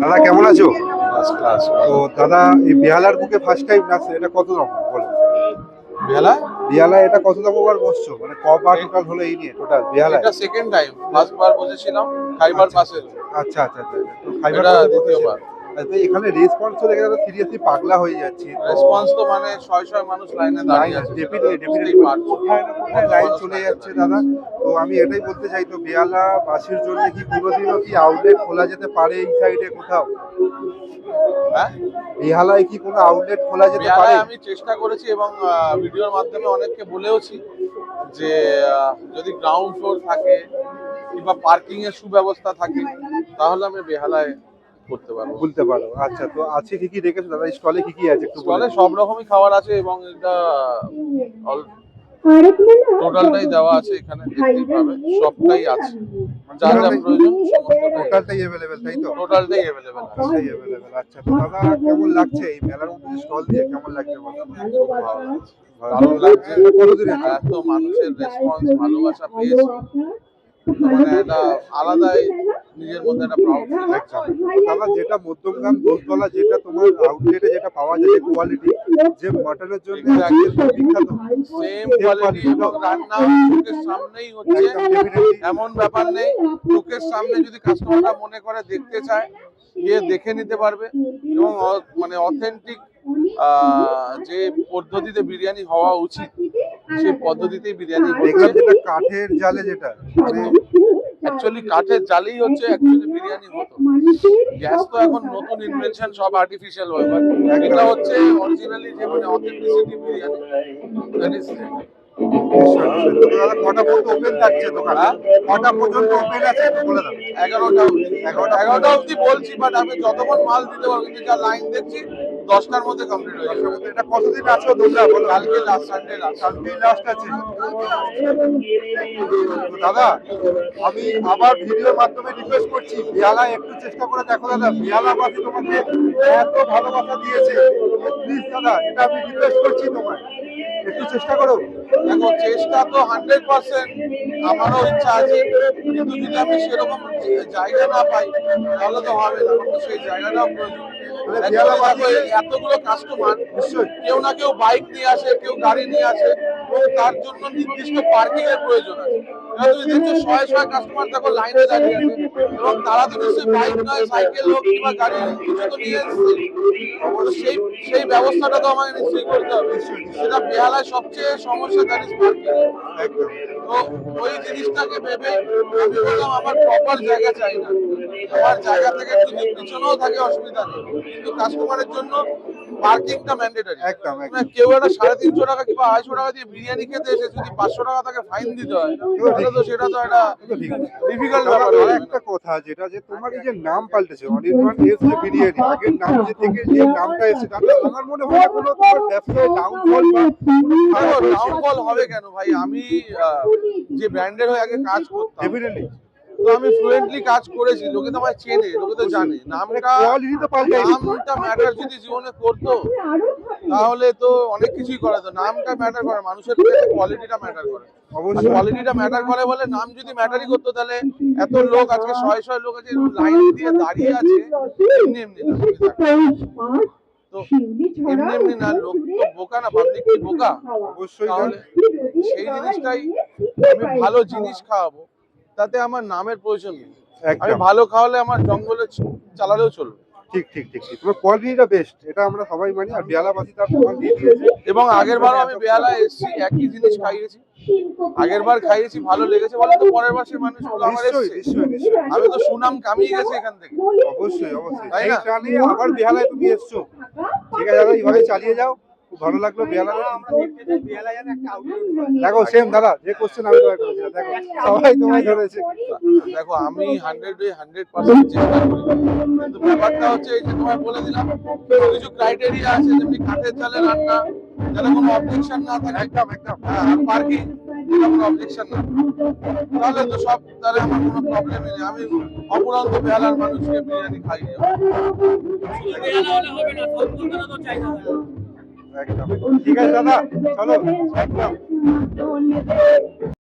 দাদা কেমন আছো? তো দাদা এই বেহালার বুকে ফার্স্ট টাইম আসছে এটা কত রকম? বলো। বেহালা এটা বার বসছো? মানে কবার টোটাল হলো এই নিয়ে টোটাল বেহালা এটা সেকেন্ড টাইম ফার্স্ট বার বসেছিলাম খাইবার পাশে। আচ্ছা আচ্ছা আচ্ছা তো খাইবার দ্বিতীয়বার। তো এখানে রেসপন্স তো দেখে সিরিয়াসলি পাগলা হয়ে যাচ্ছে। রেসপন্স তো মানে ছয় ছয় মানুষ লাইনে দাঁড়িয়ে আছে ডেফিনেটলি ডেফিনেটলি কোথায় না কোথায় লাইন চলে যাচ্ছে দাদা। তো আমি এটাই বলতে চাই তো বেহালা বাসের জন্য কি কোনোদিনও কি আউটলেট খোলা যেতে পারে এই সাইডে কোথাও? হ্যাঁ? বেহালায় কি কোনো আউটলেট খোলা যেতে পারে? আমি চেষ্টা করেছি এবং ভিডিওর মাধ্যমে অনেককে বলেওছি যে যদি গ্রাউন্ড ফ্লোর থাকে কিংবা পার্কিং এর সুব্যবস্থা থাকে তাহলে আমি বেহালায় করতে পারব। বলতে পারো আচ্ছা তো আছে কি কি রেখেছো দাদা স্টলে কি কি আছে একটু বলে স্টলে সব রকমই খাবার আছে এবং এটা টোটালটাই দেওয়া আছে এখানে দেখতেই পাবে। সবটাই আছে। যা যা প্রয়োজন টোটালটাই অ্যাভেলেবেল তাই তো? টোটালটাই অ্যাভেলেবেল আছে আচ্ছা তো দাদা কেমন লাগছে এই মেলার মধ্যে স্টল দিয়ে? কেমন লাগছে বলো? ভালো লাগছে। এত মানুষের রেসপন্স ভালোবাসা পেয়েছি। মানে একটা আলাদাই নিজের মধ্যে একটা প্রাউড ফিল দাদা যেটা মধ্যমগ্রাম দোলতলা যেটা তোমার আউটলেটে যেটা পাওয়া যায় যে কোয়ালিটি যে মাটনের জন্য বিখ্যাত সেম কোয়ালিটি এবং রান্না চোখের সামনেই হচ্ছে। এমন ব্যাপার নেই। চোখের সামনে যদি কাস্টমাররা মনে করে দেখতে চায় গিয়ে দেখে নিতে পারবে। এবং মানে অথেন্টিক যে পদ্ধতিতে বিরিয়ানি হওয়া উচিত সেই পদ্ধতিতেই বিরিয়ানি দেখলাম যেটা কাঠের জালে যেটা মানে অ্যাকচুয়ালি কাঠের জালেই হচ্ছে অ্যাকচুয়ালি বিরিয়ানি হতো। গ্যাস তো এখন নতুন ইনভেনশন সব আর্টিফিশিয়াল হয় বাট এটা হচ্ছে অরিজিনালি যে মানে অথেন্টিসিটি বিরিয়ানি। দ্যাট ইজ কটা পর্যন্ত ওপেন থাকছে দোকান? হ্যাঁ? কটা পর্যন্ত ওপেন আছে বলে দাও। এগারোটা অবধি। এগারোটা এগারোটা অবধি বলছি বাট আমি যতক্ষণ মাল দিতে পারব কিন্তু যা লাইন দেখছি দশটার মধ্যে কমপ্লিট হয়ে যাবে। এটা কতদিন আছে তোমরা বলো? কালকে লাস্ট সানডে লাস্ট কালকেই লাস্ট আছে। দাদা আমি আবার ভিডিওর মাধ্যমে রিকোয়েস্ট করছি বিয়ালা একটু চেষ্টা করে দেখো দাদা। বিয়ালা বাসী তোমাকে এত ভালোবাসা দিয়েছে। প্লিজ দাদা এটা আমি রিকোয়েস্ট করছি তোমায়। একটু চেষ্টা করো। দেখো চেষ্টা তো হান্ড্রেড পার্সেন্ট আমারও ইচ্ছা আছে কিন্তু যদি আমি সেরকম জায়গা না পাই তাহলে তো হবে না। সেই জায়গাটাও প্রয়োজন। এতগুলো কাস্টমার নিশ্চয়ই। কেউ না কেউ বাইক নিয়ে আসে কেউ গাড়ি নিয়ে আসে এবং তার জন্য নির্দিষ্ট পার্কিং এর প্রয়োজন আছে। তুমি দেখছ শয়ে শয়ে কাস্টমার দেখো লাইনে দাঁড়িয়ে আছে এবং তারা তো নিশ্চয়ই বাইক নয় সাইকেল হোক কিংবা গাড়ি কিছু তো নিয়ে সেই সেই ব্যবস্থাটা তো আমাকে নিশ্চয়ই করতে হবে। সেটা বেহালায় সবচেয়ে সমস্যা দ্যাট পার্কিং তো ওই জিনিসটাকে ভেবে আমি বললাম আমার প্রপার জায়গা চাই না। আমার জায়গা থেকে যদি পিছনেও থাকে অসুবিধা নেই। কিন্তু কাস্টমারের জন্য পার্কিংটা ম্যান্ডেটারি একদম। মানে কেউ একটা সাড়ে তিনশো টাকা কিংবা আড়াইশো টাকা দিয়ে বিরিয়ানি খেতে এসে যদি পাঁচশো টাকা তাকে ফাইন দিতে হয় তাহলে তো সেটা তো একটা ডিফিকাল্ট ব্যাপার একটা কথা যেটা যে তোমার এই যে নাম পাল্টেছে অনির্বাণ এস যে বিরিয়ানি আগের নাম যে থেকে যে নামটা এসেছে তাতে আমার মনে হয় না কোনো তোমার ব্যবসায় ডাউনফল। ডাউনফল হবে কেন ভাই আমি যে ব্র্যান্ডের হয়ে আগে কাজ করতাম Definitely। তো আমি ফ্লুয়েন্টলি কাজ করেছি লোকে তো আমায় চেনে লোকে তো জানে। নামটা তো ম্যাটার যদি জীবনে করতো তাহলে তো অনেক কিছুই করা যেত। নামটা ম্যাটার করে মানুষের কাছে কোয়ালিটিটা ম্যাটার করে। অবশ্যই। কোয়ালিটিটা ম্যাটার করে বলে নাম যদি ম্যাটারই করতো তাহলে এত লোক আজকে শয়ে শয়ে লোক আছে লাইন দিয়ে দাঁড়িয়ে আছে এমনি এমনি। তো এমনি এমনি না লোক তো বোকা না পাবলিক কি বোকা? অবশ্যই সেই জিনিসটাই আমি ভালো জিনিস খাওয়াবো। তাতে আমার নামের প্রয়োজন নেই। আমি ভালো খাওয়ালে আমার জঙ্গলে চালালেও চলবে। ঠিক ঠিক ঠিক ঠিক। তোমার কোয়ালিটিটা বেস্ট এটা আমরা সবাই মানি আর বিয়ালাবাসী তার প্রমাণ দিয়ে দিয়েছে। এবং আগের বারও আমি বেহালা এসেছি একই জিনিস খাইয়েছি। আগের বার খাইয়েছি ভালো লেগেছে বলে তো পরের বার সেই আমার এসছে। নিশ্চয়ই আমি তো সুনাম কামিয়ে গেছি এখান থেকে। অবশ্যই অবশ্যই। তাই না? আবার বেহালায় তুমি এসছো। ঠিক আছে এইভাবে চালিয়ে যাও। খুব ভালো লাগল দেখো সেম দাদা যে কোশ্চেন আমি তোমায় করেছিলাম দেখো সবাই তোমায় ধরেছে। দেখো আমি হান্ড্রেড হান্ড্রেড পার্সেন্ট চেষ্টা করি কিন্তু ব্যাপারটা হচ্ছে এই যে তোমায় বলে দিলাম কিছু কিছু ক্রাইটেরিয়া আছে যেমনি কাঠের চালে রান্না যাতে কোনো অবজেকশন না থাকে একদম একদম। হ্যাঁ আর পার্কিং কোনো অবজেকশন না। তাহলে তো সব তাহলে আমার কোনো প্রবলেমই নেই। আমি অপুরন্ত বেহালার মানুষকে বিরিয়ানি খাইয়ে যাব একদম। ঠিক আছে দাদা চলো একদম।